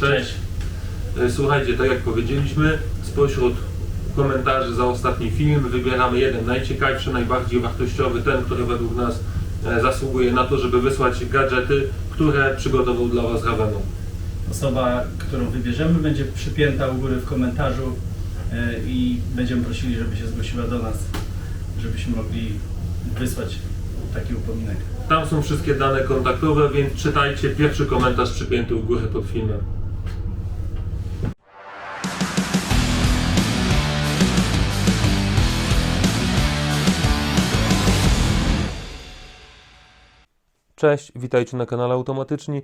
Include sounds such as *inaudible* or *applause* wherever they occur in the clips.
Cześć. E, Słuchajcie, tak jak powiedzieliśmy, spośród komentarzy za ostatni film wybieramy jeden najciekawszy, najbardziej wartościowy, ten, który według nas e, zasługuje na to, żeby wysłać gadżety, które przygotował dla Was Ravenon. Osoba, którą wybierzemy, będzie przypięta u góry w komentarzu e, i będziemy prosili, żeby się zgłosiła do nas, żebyśmy mogli wysłać taki upominek. Tam są wszystkie dane kontaktowe, więc czytajcie pierwszy komentarz przypięty u góry pod filmem. Cześć, witajcie na kanale Automatyczni.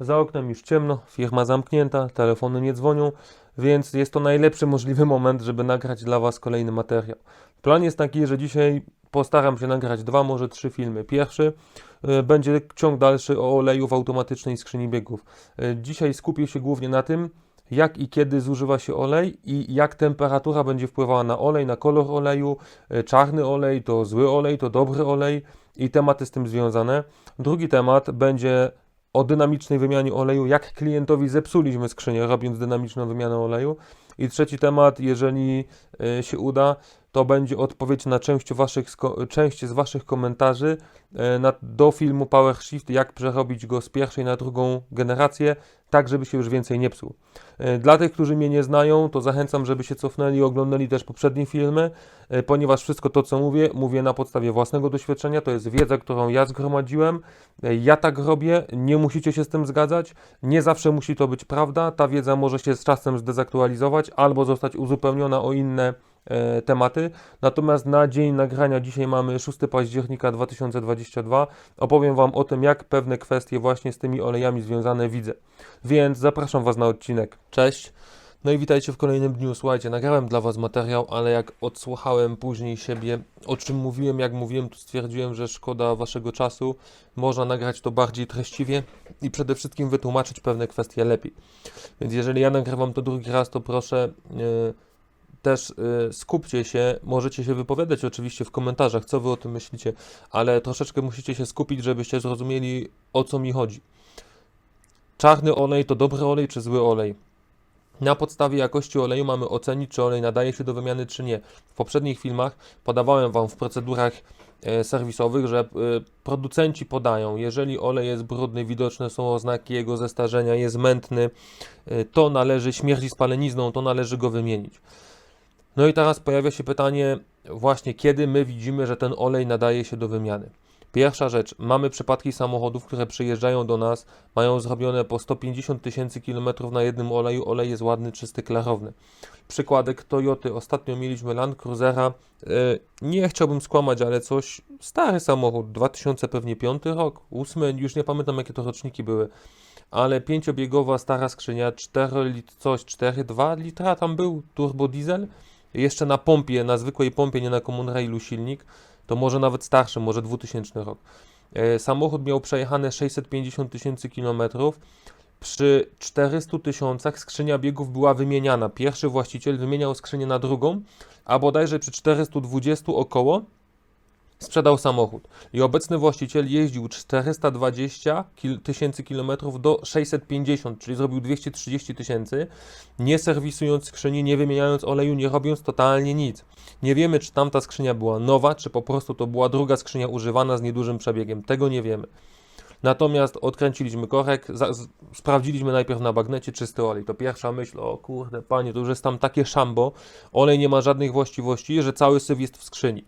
Za oknem już ciemno, firma zamknięta, telefony nie dzwonią, więc jest to najlepszy możliwy moment, żeby nagrać dla Was kolejny materiał. Plan jest taki, że dzisiaj postaram się nagrać dwa, może trzy filmy. Pierwszy y, będzie ciąg dalszy o oleju w automatycznej skrzyni biegów. Y, Dzisiaj skupię się głównie na tym, jak i kiedy zużywa się olej i jak temperatura będzie wpływała na olej, na kolor oleju. Y, Czarny olej to zły olej, to dobry olej i tematy z tym związane. Drugi temat będzie o dynamicznej wymianie oleju, jak klientowi zepsuliśmy skrzynię, robiąc dynamiczną wymianę oleju. I trzeci temat, jeżeli y, się uda, to będzie odpowiedź na część, waszych, część z Waszych komentarzy na, do filmu Power Shift, jak przerobić go z pierwszej na drugą generację, tak żeby się już więcej nie psuł. Y, Dla tych, którzy mnie nie znają, to zachęcam, żeby się cofnęli i oglądali też poprzednie filmy, y, ponieważ wszystko to, co mówię, mówię na podstawie własnego doświadczenia, to jest wiedza, którą ja zgromadziłem, ja tak robię, nie musicie się z tym zgadzać, nie zawsze musi to być prawda, ta wiedza może się z czasem zdezaktualizować albo zostać uzupełniona o inne e, tematy. Natomiast na dzień nagrania dzisiaj mamy 6 października 2022. Opowiem Wam o tym, jak pewne kwestie właśnie z tymi olejami związane widzę. Więc zapraszam Was na odcinek. Cześć. No i witajcie w kolejnym dniu. Słuchajcie, nagrałem dla Was materiał, ale jak odsłuchałem później siebie, o czym mówiłem, jak mówiłem, to stwierdziłem, że szkoda Waszego czasu. Można nagrać to bardziej treściwie i przede wszystkim wytłumaczyć pewne kwestie lepiej. Więc jeżeli ja nagrywam to drugi raz, to proszę yy, też yy, skupcie się, możecie się wypowiadać oczywiście w komentarzach, co Wy o tym myślicie, ale troszeczkę musicie się skupić, żebyście zrozumieli, o co mi chodzi. Czarny olej to dobry olej czy zły olej? Na podstawie jakości oleju mamy ocenić, czy olej nadaje się do wymiany, czy nie. W poprzednich filmach podawałem Wam w procedurach e, serwisowych, że e, producenci podają, jeżeli olej jest brudny, widoczne są oznaki jego zestarzenia, jest mętny, e, to należy, śmierdzi spalenizną, to należy go wymienić. No i teraz pojawia się pytanie właśnie, kiedy my widzimy, że ten olej nadaje się do wymiany. Pierwsza rzecz, mamy przypadki samochodów, które przyjeżdżają do nas, mają zrobione po 150 tysięcy kilometrów na jednym oleju, olej jest ładny, czysty, klarowny. Przykładek Toyoty, ostatnio mieliśmy Land Cruisera, e, nie chciałbym skłamać, ale coś, stary samochód, 2000 pewnie 5 rok, 8, już nie pamiętam jakie to roczniki były, ale pięciobiegowa stara skrzynia, 4 lit, coś, 4,2 litra tam był, turbo diesel, jeszcze na pompie, na zwykłej pompie, nie na Common Railu silnik, to może nawet starszy, może 2000 rok. E, Samochód miał przejechane 650 tysięcy kilometrów. Przy 400 tysiącach skrzynia biegów była wymieniana. Pierwszy właściciel wymieniał skrzynię na drugą, a bodajże przy 420 około sprzedał samochód. I obecny właściciel jeździł 420 kil- tysięcy kilometrów do 650, czyli zrobił 230 tysięcy, nie serwisując skrzyni, nie wymieniając oleju, nie robiąc totalnie nic. Nie wiemy, czy tamta skrzynia była nowa, czy po prostu to była druga skrzynia używana z niedużym przebiegiem. Tego nie wiemy. Natomiast odkręciliśmy korek, sprawdziliśmy najpierw na bagnecie czysty olej. To pierwsza myśl, o kurde, panie, to już jest tam takie szambo, olej nie ma żadnych właściwości, że cały syf jest w skrzyni.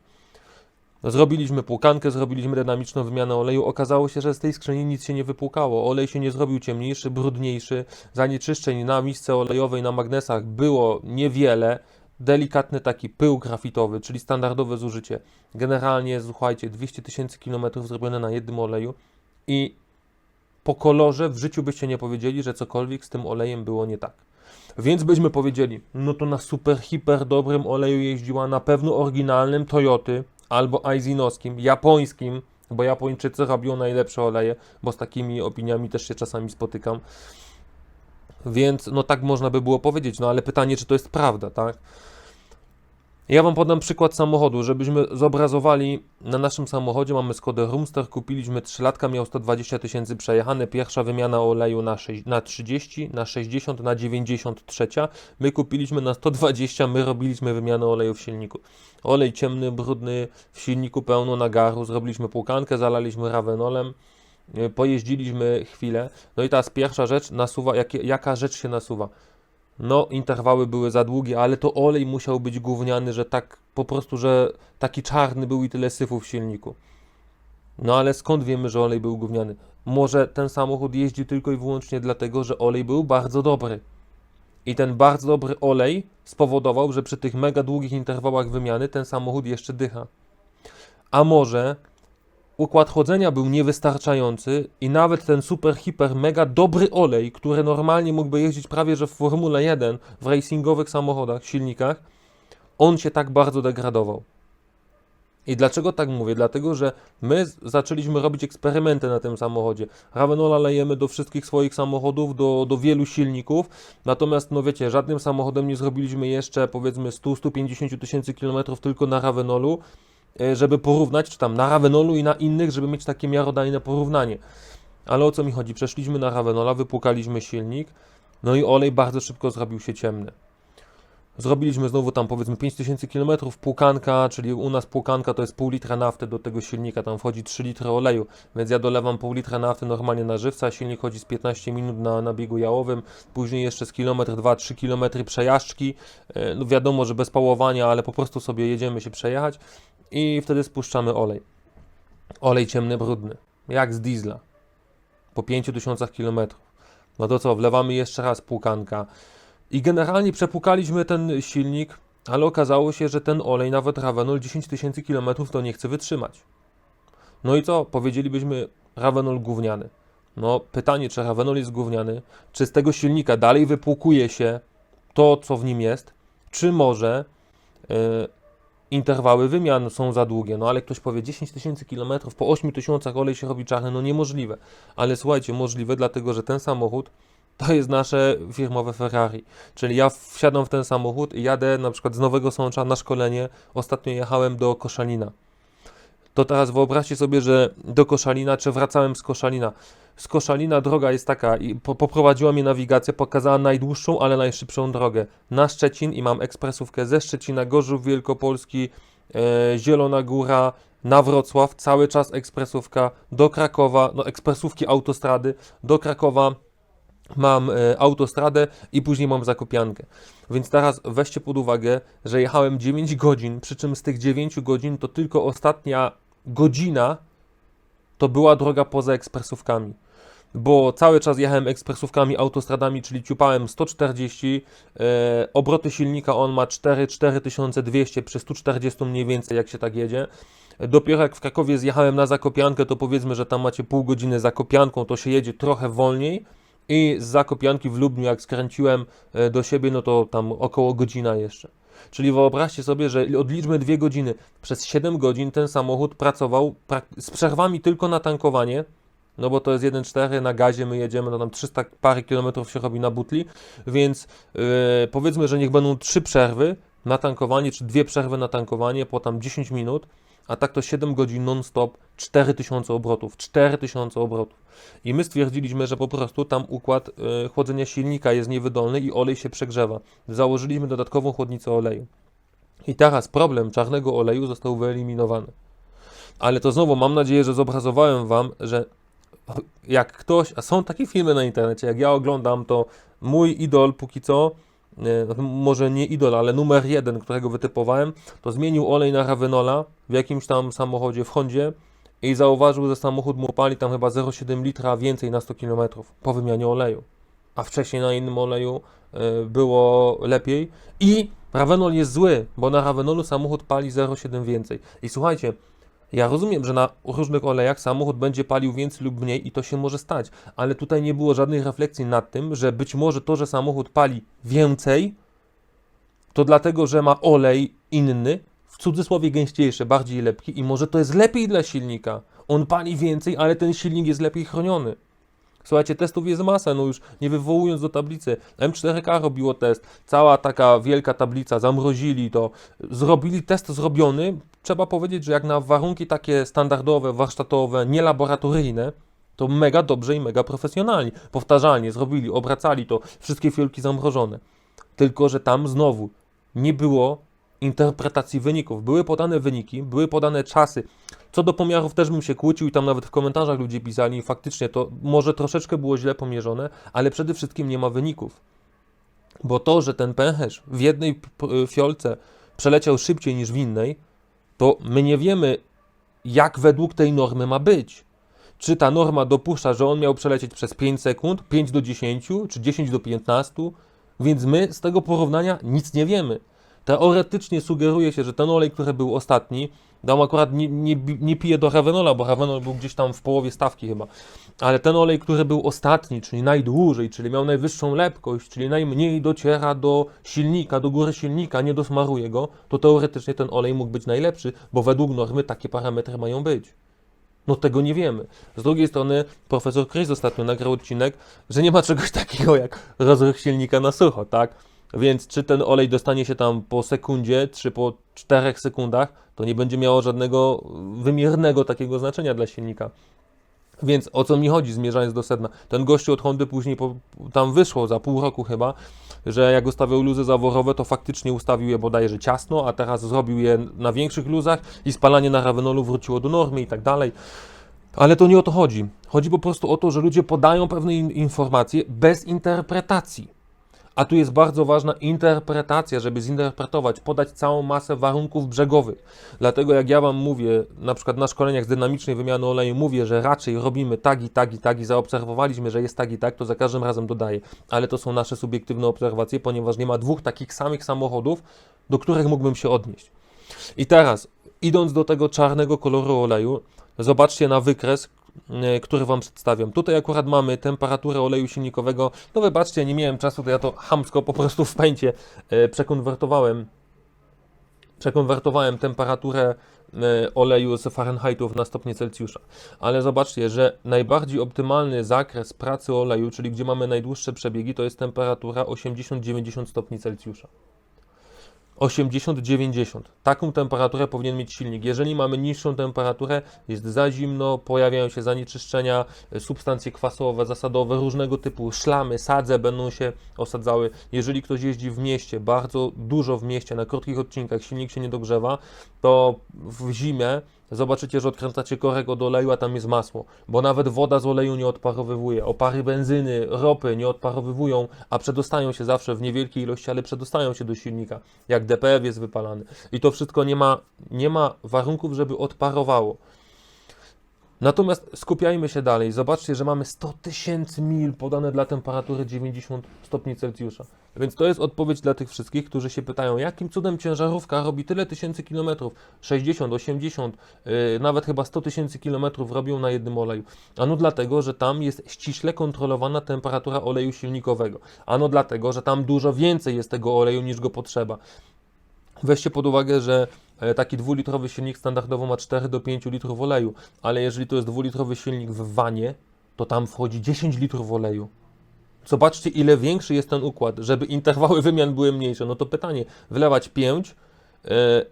Zrobiliśmy płukankę, zrobiliśmy dynamiczną wymianę oleju. Okazało się, że z tej skrzyni nic się nie wypłukało. Olej się nie zrobił ciemniejszy, brudniejszy. Zanieczyszczeń na misce olejowej, na magnesach było niewiele. Delikatny taki pył grafitowy, czyli standardowe zużycie. Generalnie, słuchajcie, 200 tysięcy kilometrów zrobione na jednym oleju i po kolorze w życiu byście nie powiedzieli, że cokolwiek z tym olejem było nie tak. Więc byśmy powiedzieli, no to na super, hiper dobrym oleju jeździła na pewno oryginalnym Toyoty albo Aizinowskim, japońskim, bo Japończycy robią najlepsze oleje, bo z takimi opiniami też się czasami spotykam. Więc no tak można by było powiedzieć, no ale pytanie, czy to jest prawda, tak? Ja Wam podam przykład samochodu, żebyśmy zobrazowali na naszym samochodzie. Mamy Skodę Roomster, kupiliśmy 3 latka, miał 120 tysięcy przejechane. Pierwsza wymiana oleju na, sześć- na 30, na 60, na 93. My kupiliśmy na 120, my robiliśmy wymianę oleju w silniku. Olej ciemny, brudny, w silniku pełno nagaru. Zrobiliśmy płukankę, zalaliśmy ravenolem. y, Pojeździliśmy chwilę. No i teraz pierwsza rzecz nasuwa, jakie, jaka rzecz się nasuwa? No, interwały były za długie, ale to olej musiał być gówniany, że tak po prostu, że taki czarny był i tyle syfu w silniku. No ale skąd wiemy, że olej był gówniany? Może ten samochód jeździ tylko i wyłącznie dlatego, że olej był bardzo dobry. I ten bardzo dobry olej spowodował, że przy tych mega długich interwałach wymiany ten samochód jeszcze dycha. A może układ chłodzenia był niewystarczający i nawet ten super, hiper, mega dobry olej, który normalnie mógłby jeździć prawie że w Formule 1, w racingowych samochodach, silnikach, on się tak bardzo degradował. I dlaczego tak mówię? Dlatego, że my zaczęliśmy robić eksperymenty na tym samochodzie. Ravenola lejemy do wszystkich swoich samochodów, do, do wielu silników, natomiast, no wiecie, żadnym samochodem nie zrobiliśmy jeszcze powiedzmy 100-150 tysięcy kilometrów tylko na Ravenolu, żeby porównać, czy tam na Ravenolu i na innych, żeby mieć takie miarodajne porównanie. Ale o co mi chodzi? Przeszliśmy na Ravenola, wypłukaliśmy silnik, no i olej bardzo szybko zrobił się ciemny. Zrobiliśmy znowu tam powiedzmy 5000 km płukanka, czyli u nas płukanka to jest pół litra nafty do tego silnika, tam wchodzi 3 litry oleju, więc ja dolewam pół litra nafty normalnie na żywca, silnik chodzi z 15 minut na, na biegu jałowym, później jeszcze z kilometr, 2-3 km przejażdżki, E, no wiadomo, że bez pałowania, ale po prostu sobie jedziemy się przejechać i wtedy spuszczamy olej. Olej ciemny, brudny, jak z diesla, po 5000 km. No to co, wlewamy jeszcze raz płukanka, i generalnie przepukaliśmy ten silnik, ale okazało się, że ten olej, nawet Ravenol 10 tysięcy km to nie chce wytrzymać. No i co? Powiedzielibyśmy Ravenol gówniany. No pytanie, czy Ravenol jest gówniany, czy z tego silnika dalej wypłukuje się to, co w nim jest, czy może e, interwały wymian są za długie. No ale ktoś powie 10 tysięcy km, po 8 tysiącach olej się robi czarny, no niemożliwe. Ale słuchajcie, możliwe, dlatego że ten samochód to jest nasze firmowe Ferrari. Czyli ja wsiadam w ten samochód i jadę na przykład z Nowego Sącza na szkolenie. Ostatnio jechałem do Koszalina. To teraz wyobraźcie sobie, że do Koszalina, czy wracałem z Koszalina. Z Koszalina droga jest taka i po, poprowadziła mnie nawigacja, pokazała najdłuższą, ale najszybszą drogę. Na Szczecin i mam ekspresówkę ze Szczecina, Gorzów Wielkopolski, e, Zielona Góra, na Wrocław, cały czas ekspresówka, do Krakowa, no ekspresówki autostrady, do Krakowa mam e, autostradę i później mam zakopiankę. Więc teraz weźcie pod uwagę, że jechałem 9 godzin, przy czym z tych 9 godzin to tylko ostatnia godzina to była droga poza ekspresówkami. Bo cały czas jechałem ekspresówkami, autostradami, czyli ciupałem 140, e, obroty silnika on ma 4, 4200 przy 140 mniej więcej, jak się tak jedzie. Dopiero jak w Krakowie zjechałem na Zakopiankę, to powiedzmy, że tam macie pół godziny Zakopianką, to się jedzie trochę wolniej. I z Zakopianki w Lubniu, jak skręciłem e, do siebie, no to tam około godzina jeszcze. Czyli wyobraźcie sobie, że odliczmy dwie godziny. Przez 7 godzin ten samochód pracował z przerwami tylko na tankowanie, no bo to jest 1,4 na gazie, my jedziemy, no tam 300 parę kilometrów się robi na butli, więc yy, powiedzmy, że niech będą trzy przerwy na tankowanie, czy dwie przerwy na tankowanie po tam 10 minut, a tak to 7 godzin non-stop, 4000 obrotów, 4000 obrotów. I my stwierdziliśmy, że po prostu tam układ y, chłodzenia silnika jest niewydolny i olej się przegrzewa. Założyliśmy dodatkową chłodnicę oleju. I teraz problem czarnego oleju został wyeliminowany. Ale to znowu mam nadzieję, że zobrazowałem Wam, że jak ktoś, a są takie filmy na internecie, jak ja oglądam, to mój idol póki co, może nie idol, ale numer jeden, którego wytypowałem, to zmienił olej na Ravenola w jakimś tam samochodzie w Hondzie i zauważył, że samochód mu pali tam chyba 0,7 litra więcej na 100 km po wymianie oleju. A wcześniej na innym oleju e, było lepiej. I Ravenol jest zły, bo na Ravenolu samochód pali 0,7 więcej. I słuchajcie, ja rozumiem, że na różnych olejach samochód będzie palił więcej lub mniej i to się może stać, ale tutaj nie było żadnej refleksji nad tym, że być może to, że samochód pali więcej, to dlatego, że ma olej inny, w cudzysłowie gęściejszy, bardziej lepki i może to jest lepiej dla silnika. On pali więcej, ale ten silnik jest lepiej chroniony. Słuchajcie, testów jest masa, no już nie wywołując do tablicy. M4K robiło test, cała taka wielka tablica, zamrozili to, zrobili test zrobiony. Trzeba powiedzieć, że jak na warunki takie standardowe, warsztatowe, nielaboratoryjne, to mega dobrze i mega profesjonalnie. Powtarzalnie zrobili, obracali to, wszystkie fiolki zamrożone. Tylko, że tam znowu nie było interpretacji wyników. Były podane wyniki, były podane czasy. Co do pomiarów też bym się kłócił i tam nawet w komentarzach ludzie pisali, faktycznie to może troszeczkę było źle pomierzone, ale przede wszystkim nie ma wyników. Bo to, że ten pęcherz w jednej fiolce przeleciał szybciej niż w innej, to my nie wiemy, jak według tej normy ma być. Czy ta norma dopuszcza, że on miał przelecieć przez 5 sekund, 5 do 10, czy 10 do 15, więc my z tego porównania nic nie wiemy. Teoretycznie sugeruje się, że ten olej, który był ostatni, tam akurat nie, nie, nie pije do Ravenola, bo Ravenol był gdzieś tam w połowie stawki chyba, ale ten olej, który był ostatni, czyli najdłużej, czyli miał najwyższą lepkość, czyli najmniej dociera do silnika, do góry silnika, nie dosmaruje go, to teoretycznie ten olej mógł być najlepszy, bo według normy takie parametry mają być. No tego nie wiemy. Z drugiej strony profesor Chris ostatnio nagrał odcinek, że nie ma czegoś takiego jak rozruch silnika na sucho, tak? Więc czy ten olej dostanie się tam po sekundzie, czy po 4 sekundach, to nie będzie miało żadnego wymiernego takiego znaczenia dla silnika. Więc o co mi chodzi, zmierzając do sedna? Ten gościu od Hondy później po, tam wyszło za pół roku chyba, że jak ustawiał luzy zaworowe, to faktycznie ustawił je bodajże ciasno, a teraz zrobił je na większych luzach i spalanie na ravenolu wróciło do normy i tak dalej. Ale to nie o to chodzi. Chodzi po prostu o to, że ludzie podają pewne in- informacje bez interpretacji. A tu jest bardzo ważna interpretacja, żeby zinterpretować, podać całą masę warunków brzegowych. Dlatego jak ja Wam mówię, na przykład na szkoleniach z dynamicznej wymiany oleju, mówię, że raczej robimy tak i tak i tak i zaobserwowaliśmy, że jest tak i tak, to za każdym razem dodaję. Ale to są nasze subiektywne obserwacje, ponieważ nie ma dwóch takich samych samochodów, do których mógłbym się odnieść. I teraz, idąc do tego czarnego koloru oleju, zobaczcie na wykres, e, który Wam przedstawiam. Tutaj akurat mamy temperaturę oleju silnikowego. No wybaczcie, nie miałem czasu, to ja to hamsko po prostu w pęcie e, przekonwertowałem. Przekonwertowałem temperaturę e, oleju z Fahrenheitów na stopnie Celsjusza. Ale zobaczcie, że najbardziej optymalny zakres pracy oleju, czyli gdzie mamy najdłuższe przebiegi, to jest temperatura 80-90 stopni Celsjusza. 80-90. Taką temperaturę powinien mieć silnik. Jeżeli mamy niższą temperaturę, jest za zimno, pojawiają się zanieczyszczenia, y, substancje kwasowe, zasadowe, różnego typu szlamy, sadze będą się osadzały. Jeżeli ktoś jeździ w mieście, bardzo dużo w mieście, na krótkich odcinkach, silnik się nie dogrzewa, to w zimie zobaczycie, że odkręcacie korek od oleju, a tam jest masło, bo nawet woda z oleju nie odparowywuje. Opary benzyny, ropy nie odparowywują, a przedostają się zawsze w niewielkiej ilości, ale przedostają się do silnika, jak DPF jest wypalany. I to wszystko nie ma, nie ma warunków, żeby odparowało. Natomiast skupiajmy się dalej. Zobaczcie, że mamy 100 tysięcy mil podane dla temperatury 90 stopni Celsjusza. Więc to jest odpowiedź dla tych wszystkich, którzy się pytają, jakim cudem ciężarówka robi tyle tysięcy kilometrów, 60, 80, yy, nawet chyba 100 tysięcy kilometrów robią na jednym oleju. Ano dlatego, że tam jest ściśle kontrolowana temperatura oleju silnikowego. Ano dlatego, że tam dużo więcej jest tego oleju niż go potrzeba. Weźcie pod uwagę, że taki dwulitrowy silnik standardowo ma 4 do 5 litrów oleju, ale jeżeli to jest dwulitrowy silnik w wanie, to tam wchodzi 10 litrów oleju. Zobaczcie, ile większy jest ten układ, żeby interwały wymian były mniejsze. No to pytanie, wylewać 5 e,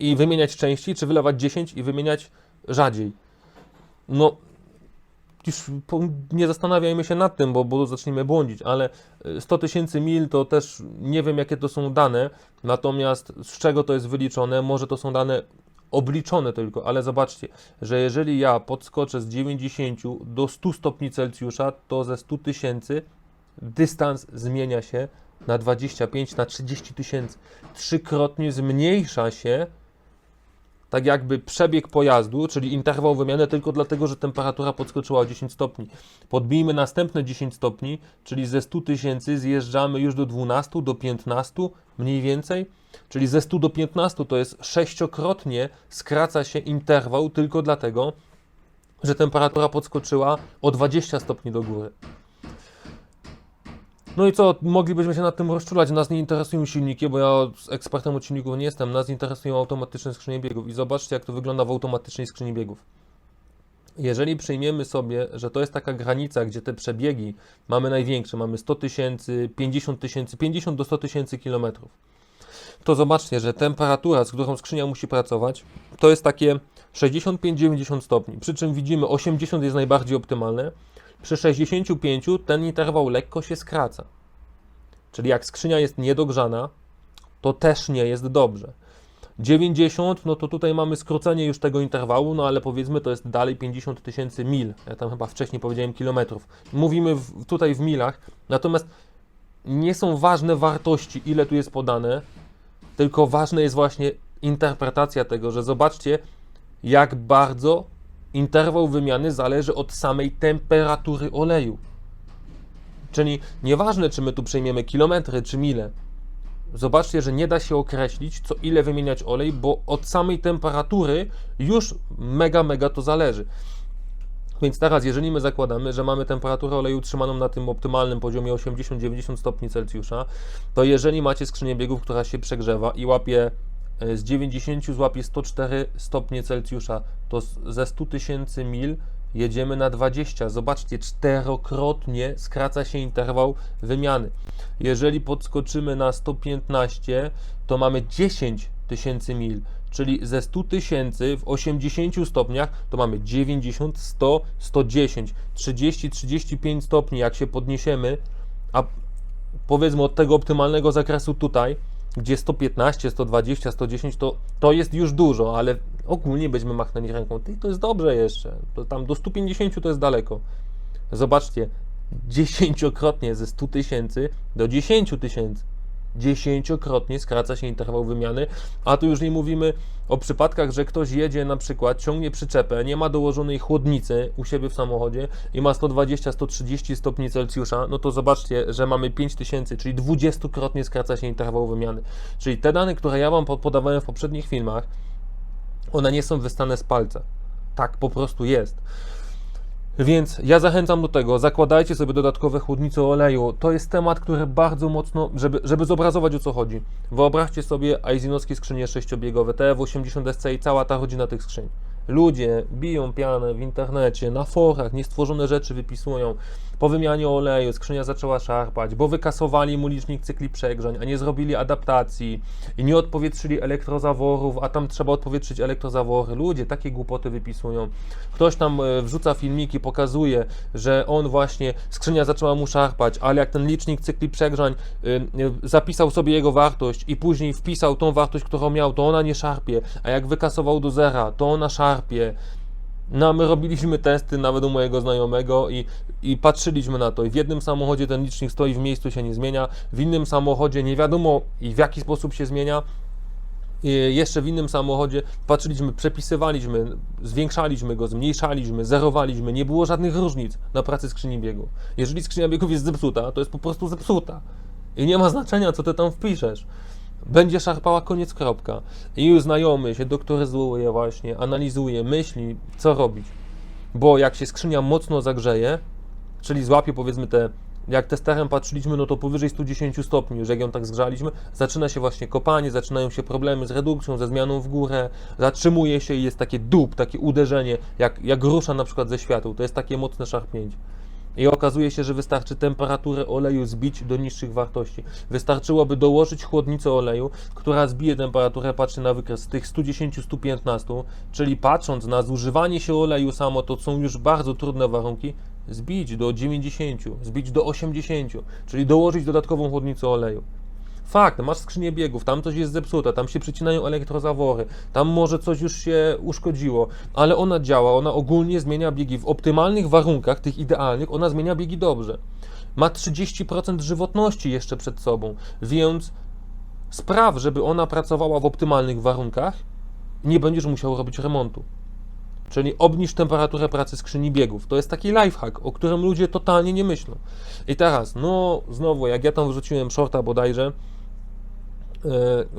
i wymieniać częściej, czy wylewać 10 i wymieniać rzadziej? No, już nie zastanawiajmy się nad tym, bo, bo zaczniemy błądzić, ale y, 100 tysięcy mil to też nie wiem, jakie to są dane, natomiast z czego to jest wyliczone, może to są dane obliczone tylko, ale zobaczcie, że jeżeli ja podskoczę z 90 do 100 stopni Celsjusza, to ze 100 tysięcy dystans zmienia się na 25, na 30 tysięcy. Trzykrotnie zmniejsza się tak jakby przebieg pojazdu, czyli interwał wymiany tylko dlatego, że temperatura podskoczyła o 10 stopni. Podbijmy następne 10 stopni, czyli ze 100 tysięcy zjeżdżamy już do 12, do 15 mniej więcej, czyli ze 100 do 15 to jest sześciokrotnie skraca się interwał tylko dlatego, że temperatura podskoczyła o 20 stopni do góry. No i co, moglibyśmy się nad tym rozczulać. Nas nie interesują silniki, bo ja ekspertem od silników nie jestem. Nas interesują automatyczne skrzynie biegów. I zobaczcie, jak to wygląda w automatycznej skrzyni biegów. Jeżeli przyjmiemy sobie, że to jest taka granica, gdzie te przebiegi mamy największe, mamy 100 tysięcy, 50 tysięcy, 50 do 100 tysięcy kilometrów, to zobaczcie, że temperatura, z którą skrzynia musi pracować, to jest takie 65-90 stopni. Przy czym widzimy 80 jest najbardziej optymalne. Przy 65 ten interwał lekko się skraca. Czyli jak skrzynia jest niedogrzana, to też nie jest dobrze. 90, no to tutaj mamy skrócenie już tego interwału, no ale powiedzmy to jest dalej 50 tysięcy mil. Ja tam chyba wcześniej powiedziałem kilometrów. Mówimy w, tutaj w milach, natomiast nie są ważne wartości, ile tu jest podane, tylko ważna jest właśnie interpretacja tego, że zobaczcie, jak bardzo interwał wymiany zależy od samej temperatury oleju. Czyli nieważne, czy my tu przejmiemy kilometry czy mile, zobaczcie, że nie da się określić, co ile wymieniać olej, bo od samej temperatury już mega, mega to zależy. Więc teraz, jeżeli my zakładamy, że mamy temperaturę oleju utrzymaną na tym optymalnym poziomie 80-90 stopni Celsjusza, to jeżeli macie skrzynię biegów, która się przegrzewa i łapie z 90 złapie 104 stopnie Celsjusza, to ze 100 tysięcy mil jedziemy na 20. Zobaczcie, czterokrotnie skraca się interwał wymiany. Jeżeli podskoczymy na 115, to mamy 10 tysięcy mil, czyli ze 100 tysięcy w 80 stopniach to mamy 90, 100, 110, 30, 35 stopni. Jak się podniesiemy, a powiedzmy od tego optymalnego zakresu tutaj, gdzie 115, 120, 110 to, to jest już dużo, ale ogólnie będziemy machnęli ręką. Ty, to jest dobrze jeszcze. To tam do 150 to jest daleko. Zobaczcie, dziesięciokrotnie ze 100 tysięcy do 10 tysięcy. Dziesięciokrotnie skraca się interwał wymiany, a tu już nie mówimy o przypadkach, że ktoś jedzie na przykład, ciągnie przyczepę, nie ma dołożonej chłodnicy u siebie w samochodzie i ma 120-130 stopni Celsjusza, no to zobaczcie, że mamy 5000, czyli dwudziestokrotnie skraca się interwał wymiany. Czyli te dane, które ja Wam podawałem w poprzednich filmach, one nie są wystane z palca. Tak po prostu jest. Więc ja zachęcam do tego, zakładajcie sobie dodatkowe chłodnice oleju. To jest temat, który bardzo mocno, żeby, żeby zobrazować o co chodzi. Wyobraźcie sobie aizinowskie skrzynie sześciobiegowe, TF80 SC i cała ta rodzina tych skrzyń. Ludzie biją pianę w internecie, na forach, niestworzone rzeczy wypisują. Po wymianie oleju skrzynia zaczęła szarpać, bo wykasowali mu licznik cykli przegrzeń, a nie zrobili adaptacji i nie odpowietrzyli elektrozaworów, a tam trzeba odpowietrzyć elektrozawory. Ludzie takie głupoty wypisują. Ktoś tam e, wrzuca filmiki, pokazuje, że on właśnie, skrzynia zaczęła mu szarpać, ale jak ten licznik cykli przegrzeń y, y, zapisał sobie jego wartość i później wpisał tą wartość, którą miał, to ona nie szarpie, a jak wykasował do zera, to ona szarpie. No, my robiliśmy testy nawet u mojego znajomego i, i patrzyliśmy na to. I w jednym samochodzie ten licznik stoi w miejscu, się nie zmienia, w innym samochodzie nie wiadomo i w jaki sposób się zmienia. I jeszcze w innym samochodzie patrzyliśmy, przepisywaliśmy, zwiększaliśmy go, zmniejszaliśmy, zerowaliśmy, nie było żadnych różnic na pracy skrzyni biegu. Jeżeli skrzynia biegów jest zepsuta, to jest po prostu zepsuta. I nie ma znaczenia, co ty tam wpiszesz. Będzie szarpała koniec kropka. I znajomy się doktoryzuje właśnie, analizuje, myśli, co robić. Bo jak się skrzynia mocno zagrzeje, czyli złapie powiedzmy te, jak testerem patrzyliśmy, no to powyżej 110 stopni, już jak ją tak zgrzaliśmy, zaczyna się właśnie kopanie, zaczynają się problemy z redukcją, ze zmianą w górę, zatrzymuje się i jest takie dup, takie uderzenie, jak, jak rusza na przykład ze światła, to jest takie mocne szarpnięcie. I okazuje się, że wystarczy temperaturę oleju zbić do niższych wartości. Wystarczyłoby dołożyć chłodnicę oleju, która zbije temperaturę, patrzy na wykres z tych 110-115, czyli patrząc na zużywanie się oleju samo, to są już bardzo trudne warunki, zbić do 90, zbić do 80, czyli dołożyć dodatkową chłodnicę oleju. Fakt, masz skrzynię biegów, tam coś jest zepsute, tam się przycinają elektrozawory, tam może coś już się uszkodziło, ale ona działa, ona ogólnie zmienia biegi w optymalnych warunkach, tych idealnych, ona zmienia biegi dobrze. Ma 30% żywotności jeszcze przed sobą, więc spraw, żeby ona pracowała w optymalnych warunkach, nie będziesz musiał robić remontu. Czyli obniż temperaturę pracy skrzyni biegów. To jest taki lifehack, o którym ludzie totalnie nie myślą. I teraz, no znowu, jak ja tam wrzuciłem shorta bodajże,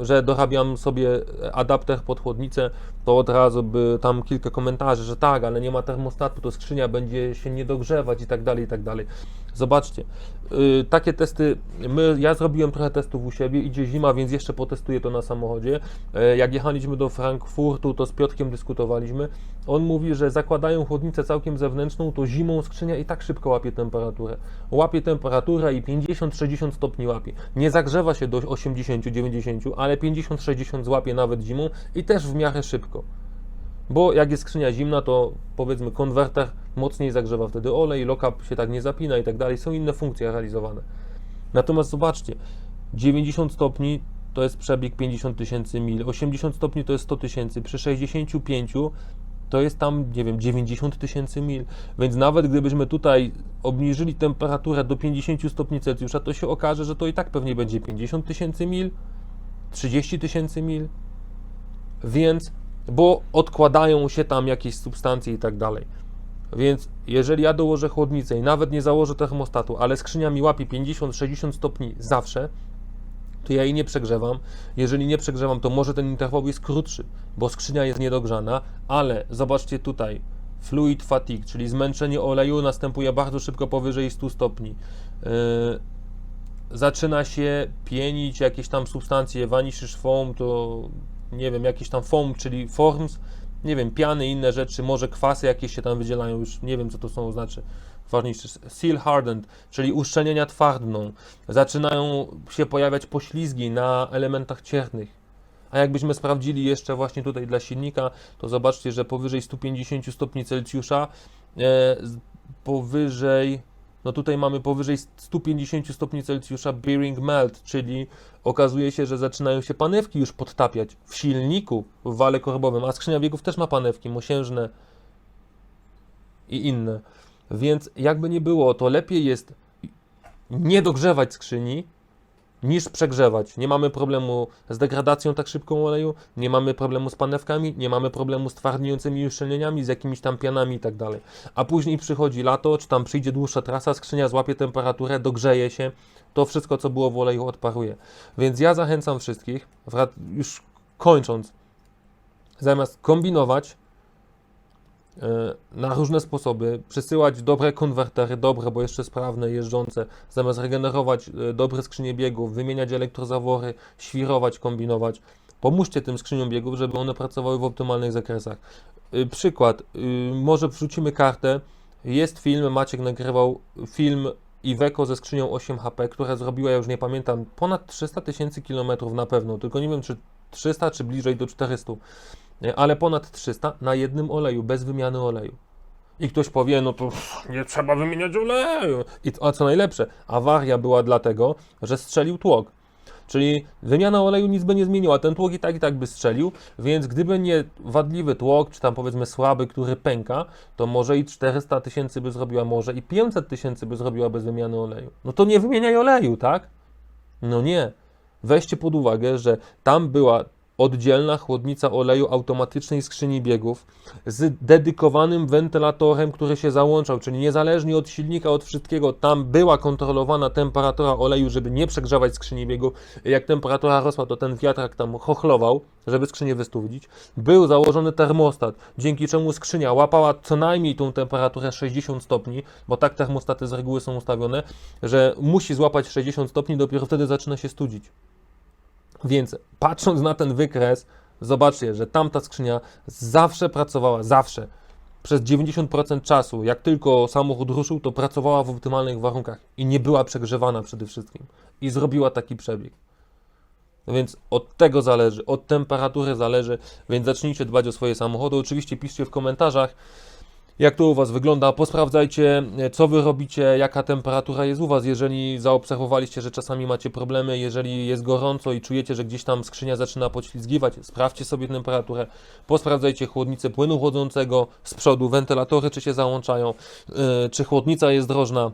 że dorabiam sobie adapter pod chłodnicę, to od razu by tam kilka komentarzy, że tak, ale nie ma termostatu, to skrzynia będzie się nie dogrzewać i tak dalej, i tak dalej. Zobaczcie, y, takie testy, my, ja zrobiłem trochę testów u siebie, idzie zima, więc jeszcze potestuję to na samochodzie. E, Jak jechaliśmy do Frankfurtu, to z Piotrkiem dyskutowaliśmy. On mówi, że zakładają chłodnicę całkiem zewnętrzną, to zimą skrzynia i tak szybko łapie temperaturę. Łapie temperaturę i 50-60 stopni łapie. Nie zagrzewa się do 80-90, ale 50-60 złapie nawet zimą i też w miarę szybko. Bo jak jest skrzynia zimna, to powiedzmy konwerter mocniej zagrzewa wtedy olej, lock-up się tak nie zapina i tak dalej. Są inne funkcje realizowane. Natomiast zobaczcie, 90 stopni to jest przebieg 50 tysięcy mil, 80 stopni to jest 100 tysięcy, przy 65 to jest tam, nie wiem, 90 tysięcy mil. Więc nawet gdybyśmy tutaj obniżyli temperaturę do 50 stopni Celsjusza, to się okaże, że to i tak pewnie będzie 50 tysięcy mil, 30 tysięcy mil. Więc, bo odkładają się tam jakieś substancje i tak dalej. Więc jeżeli ja dołożę chłodnicę i nawet nie założę termostatu, ale skrzynia mi łapie 50-60 stopni zawsze, to ja jej nie przegrzewam. Jeżeli nie przegrzewam, to może ten interwał jest krótszy, bo skrzynia jest niedogrzana, ale zobaczcie tutaj, fluid fatigue, czyli zmęczenie oleju następuje bardzo szybko powyżej 100 stopni. Yy, zaczyna się pienić jakieś tam substancje, vanishes foam, to nie wiem, jakiś tam foam, czyli forms, nie wiem, piany, inne rzeczy, może kwasy jakieś się tam wydzielają, już nie wiem co to są znaczy. Ważniejsze, seal hardened, czyli uszczelnienia twardną. Zaczynają się pojawiać poślizgi na elementach ciernych. A jakbyśmy sprawdzili jeszcze właśnie tutaj dla silnika, to zobaczcie, że powyżej 150 stopni Celsjusza, e, powyżej, no tutaj mamy powyżej 150 stopni Celsjusza bearing melt, czyli okazuje się, że zaczynają się panewki już podtapiać w silniku, w wale korbowym, a skrzynia biegów też ma panewki mosiężne i inne. Więc jakby nie było, to lepiej jest nie dogrzewać skrzyni, niż przegrzewać. Nie mamy problemu z degradacją tak szybką oleju, nie mamy problemu z panewkami, nie mamy problemu z twardniejącymi uszczelnieniami, z jakimiś tam pianami i tak dalej. A później przychodzi lato, czy tam przyjdzie dłuższa trasa, skrzynia złapie temperaturę, dogrzeje się, to wszystko co było w oleju odparuje. Więc ja zachęcam wszystkich, już kończąc, zamiast kombinować, na różne sposoby, przesyłać dobre konwertery, dobre, bo jeszcze sprawne, jeżdżące, zamiast regenerować e, dobre skrzynie biegów, wymieniać elektrozawory, świrować, kombinować. Pomóżcie tym skrzyniom biegów, żeby one pracowały w optymalnych zakresach. Y, Przykład, może wrzucimy kartę, jest film, Maciek nagrywał film Iveco ze skrzynią 8HP, która zrobiła, ja już nie pamiętam, ponad 300 tysięcy kilometrów na pewno, tylko nie wiem czy 300 czy bliżej do 400 ale ponad 300 na jednym oleju, bez wymiany oleju. I ktoś powie, no to *laughs* nie trzeba wymieniać oleju. I, a co najlepsze, awaria była dlatego, że strzelił tłok. Czyli wymiana oleju nic by nie zmieniła, ten tłok i tak i tak by strzelił, więc gdyby nie wadliwy tłok, czy tam powiedzmy słaby, który pęka, to może i 400 tysięcy by zrobiła, może i 500 tysięcy by zrobiła bez wymiany oleju. No to nie wymieniaj oleju, tak? No nie. Weźcie pod uwagę, że tam była oddzielna chłodnica oleju automatycznej skrzyni biegów z dedykowanym wentylatorem, który się załączał, czyli niezależnie od silnika, od wszystkiego, tam była kontrolowana temperatura oleju, żeby nie przegrzewać skrzyni biegów. Jak temperatura rosła, to ten wiatrak tam chochlował, żeby skrzynię wystudzić. Był założony termostat, dzięki czemu skrzynia łapała co najmniej tą temperaturę 60 stopni, bo tak termostaty z reguły są ustawione, że musi złapać 60 stopni, dopiero wtedy zaczyna się studzić. Więc patrząc na ten wykres, zobaczcie, że tamta skrzynia zawsze pracowała, zawsze. Przez 90% czasu, jak tylko samochód ruszył, to pracowała w optymalnych warunkach i nie była przegrzewana przede wszystkim. I zrobiła taki przebieg. Więc od tego zależy, od temperatury zależy, więc zacznijcie dbać o swoje samochody. Oczywiście piszcie w komentarzach, jak to u Was wygląda. Posprawdzajcie, e, co Wy robicie, jaka temperatura jest u Was. Jeżeli zaobserwowaliście, że czasami macie problemy, jeżeli jest gorąco i czujecie, że gdzieś tam skrzynia zaczyna poślizgiwać, sprawdźcie sobie temperaturę. Posprawdzajcie chłodnicę płynu chłodzącego z przodu, wentylatory czy się załączają, e, czy chłodnica jest drożna.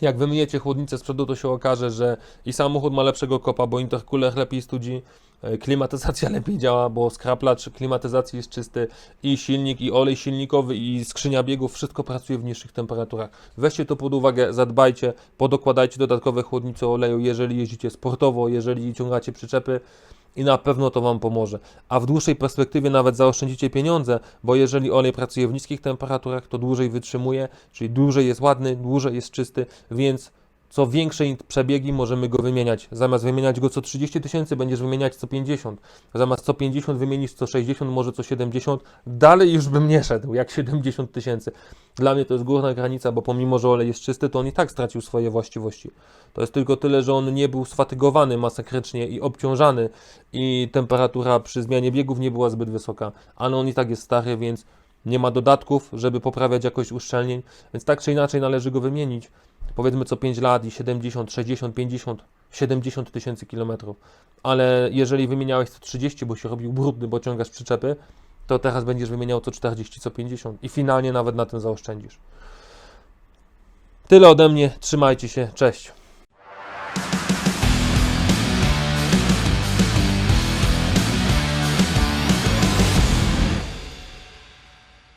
Jak wymyjecie chłodnicę z przodu, to się okaże, że i samochód ma lepszego kopa, bo intercooler lepiej studzi, e, klimatyzacja *laughs* lepiej działa, bo skraplacz klimatyzacji jest czysty i silnik, i olej silnikowy, i skrzynia biegów, wszystko pracuje w niższych temperaturach. Weźcie to pod uwagę, zadbajcie, podokładajcie dodatkowe chłodnice oleju, jeżeli jeździcie sportowo, jeżeli ciągacie przyczepy. I na pewno to Wam pomoże. A w dłuższej perspektywie nawet zaoszczędzicie pieniądze, bo jeżeli olej pracuje w niskich temperaturach, to dłużej wytrzymuje, czyli dłużej jest ładny, dłużej jest czysty, więc co większe przebiegi możemy go wymieniać. Zamiast wymieniać go co 30 tysięcy, będziesz wymieniać co 50. Zamiast co 50 wymienisz co 60, może co 70. Dalej już bym nie szedł, jak 70 tysięcy. Dla mnie to jest górna granica, bo pomimo, że olej jest czysty, to on i tak stracił swoje właściwości. To jest tylko tyle, że on nie był sfatygowany masakrycznie i obciążany i temperatura przy zmianie biegów nie była zbyt wysoka, ale on i tak jest stary, więc nie ma dodatków, żeby poprawiać jakość uszczelnień, więc tak czy inaczej należy go wymienić. Powiedzmy co 5 lat i 70, 60, 50, 70 tysięcy kilometrów. Ale jeżeli wymieniałeś co 30, bo się robił brudny, bo ciągasz przyczepy, to teraz będziesz wymieniał co 40, co 50 i finalnie nawet na tym zaoszczędzisz. Tyle ode mnie, trzymajcie się, cześć.